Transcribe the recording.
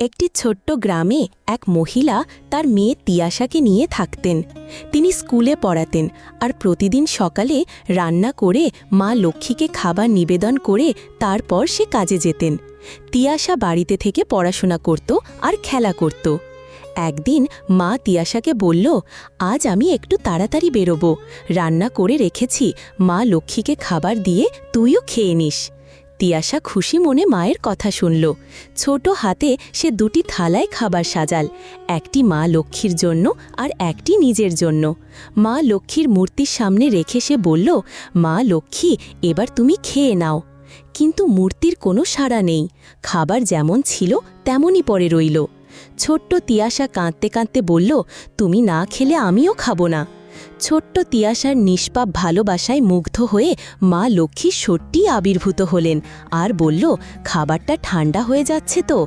একটি ছোট্ট গ্রামে এক মহিলা তার মেয়ে তিয়াশাকে নিয়ে থাকতেন। তিনি স্কুলে পড়াতেন আর প্রতিদিন সকালে রান্না করে মা লক্ষ্মীকে খাবার নিবেদন করে তারপর সে কাজে যেতেন। তিয়াশা বাড়িতে থেকে পড়াশোনা করত আর খেলা করত। একদিন মা তিয়াশাকে বলল, আজ আমি একটু তাড়াতাড়ি বেরোবো। রান্না করে রেখেছি। মা লক্ষ্মীকে খাবার দিয়ে তুইও খেয়ে নিস। তিয়াশা খুশি মনে মায়ের কথা শুনল। ছোট হাতে সে দুটি থালায় খাবার সাজাল, একটি মা লক্ষ্মীর জন্য আর একটি নিজের জন্য। মা লক্ষ্মীর মূর্তির সামনে রেখে সে বলল, মা লক্ষ্মী, এবার তুমি খেয়ে নাও। কিন্তু মূর্তির কোনো সাড়া নেই, খাবার যেমন ছিল তেমনই পরে রইল। ছোট্ট তিয়াশা কাঁদতে কাঁদতে বলল, তুমি না খেলে আমিও খাব না। ছোট্ট তিয়াসার নিষ্পাপ ভালোবাসায় মুগ্ধ হয়ে মা লক্ষ্মী সত্যি আবির্ভূত হলেন। আর বলল, খাবারটা ঠান্ডা হয়ে যাচ্ছে তো।